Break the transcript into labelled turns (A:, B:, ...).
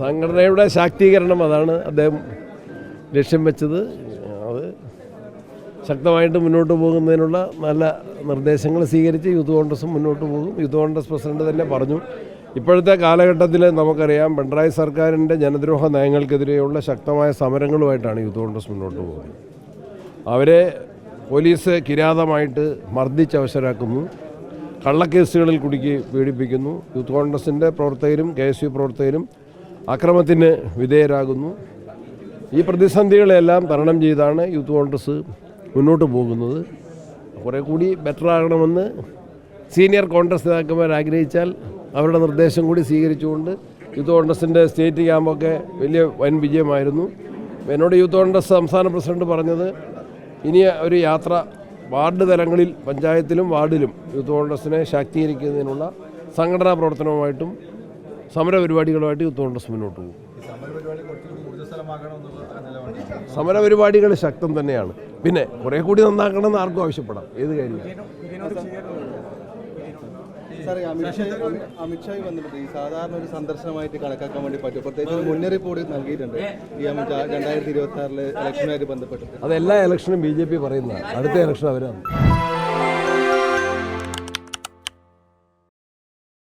A: സംഘടനയുടെ ശാക്തീകരണം അതാണ് അദ്ദേഹം ലക്ഷ്യം വെച്ചത്. അത് ശക്തമായിട്ട് മുന്നോട്ട് പോകുന്നതിനുള്ള നല്ല നിർദ്ദേശങ്ങൾ സ്വീകരിച്ച് യൂത്ത് കോൺഗ്രസ് മുന്നോട്ട് പോകും. യൂത്ത് കോൺഗ്രസ് പ്രസിഡന്റ് തന്നെ പറഞ്ഞു ഇപ്പോഴത്തെ കാലഘട്ടത്തിൽ നമുക്കറിയാം പിണറായി സർക്കാരിന്റെ ജനദ്രോഹ നയങ്ങൾക്കെതിരെയുള്ള ശക്തമായ സമരങ്ങളുമായിട്ടാണ് യൂത്ത് കോൺഗ്രസ് മുന്നോട്ട് പോകുന്നത്. അവരെ പോലീസ് കിരാതമായിട്ട് മർദ്ദിച്ചവശരാക്കുന്നു കള്ളക്കേസുകളിൽ കുടുക്കി പീഡിപ്പിക്കുന്നു. യൂത്ത് കോൺഗ്രസിന്റെ പ്രവർത്തകരും കെ എസ് യു പ്രവർത്തകരും അക്രമത്തിന് വിധേയരാകുന്നു. ഈ പ്രതിസന്ധികളെല്ലാം തരണം ചെയ്താണ് യൂത്ത് കോൺഗ്രസ് മുന്നോട്ട് പോകുന്നത്. കുറേ കൂടി ബെറ്റർ ആകണമെന്ന് സീനിയർ കോൺഗ്രസ് നേതാക്കന്മാർ ആഗ്രഹിച്ചാൽ അവരുടെ നിർദ്ദേശം കൂടി സ്വീകരിച്ചുകൊണ്ട് യൂത്ത് കോൺഗ്രസിന്റെ സ്റ്റേറ്റ് ക്യാമ്പൊക്കെ വലിയ വൻ വിജയമായിരുന്നു. എന്നോട് യൂത്ത് കോൺഗ്രസ് സംസ്ഥാന പ്രസിഡന്റ് പറഞ്ഞത് ഇനി ഒരു യാത്ര വാർഡ് തലങ്ങളിൽ പഞ്ചായത്തിലും വാർഡിലും യൂത്ത് കോൺഗ്രസിനെ ശാക്തീകരിക്കുന്നതിനുള്ള സംഘടനാ പ്രവർത്തനവുമായിട്ടും സമര പരിപാടികളുമായിട്ട് യൂത്ത് കോൺഗ്രസ് മുന്നോട്ട് പോകും സമരപരിപാടികൾ ശക്തം തന്നെയാണ്. പിന്നെ കുറെ കൂടി നന്നാക്കണമെന്ന് ആർക്കും ആവശ്യപ്പെടാം. ഏത് കാര്യം
B: അമിത്ഷായി വന്നിട്ട് ഈ സാധാരണ ഒരു സന്ദർശനമായിട്ട് കണക്കാക്കാൻ വേണ്ടി പറ്റും. പ്രത്യേകിച്ച് ഒരു മുന്നറിയിപ്പ് കൂടി നൽകിയിട്ടുണ്ട്. ഈ അമിത്ഷാ രണ്ടായിരത്തി ഇരുപത്തി ആറിലെ ഇലക്ഷനുമായിട്ട് ബന്ധപ്പെട്ട്
A: അതെല്ലാ ഇലക്ഷനും ബി ജെ പി പറയുന്നതാണ്. അടുത്ത ഇലക്ഷൻ അവരാണ്.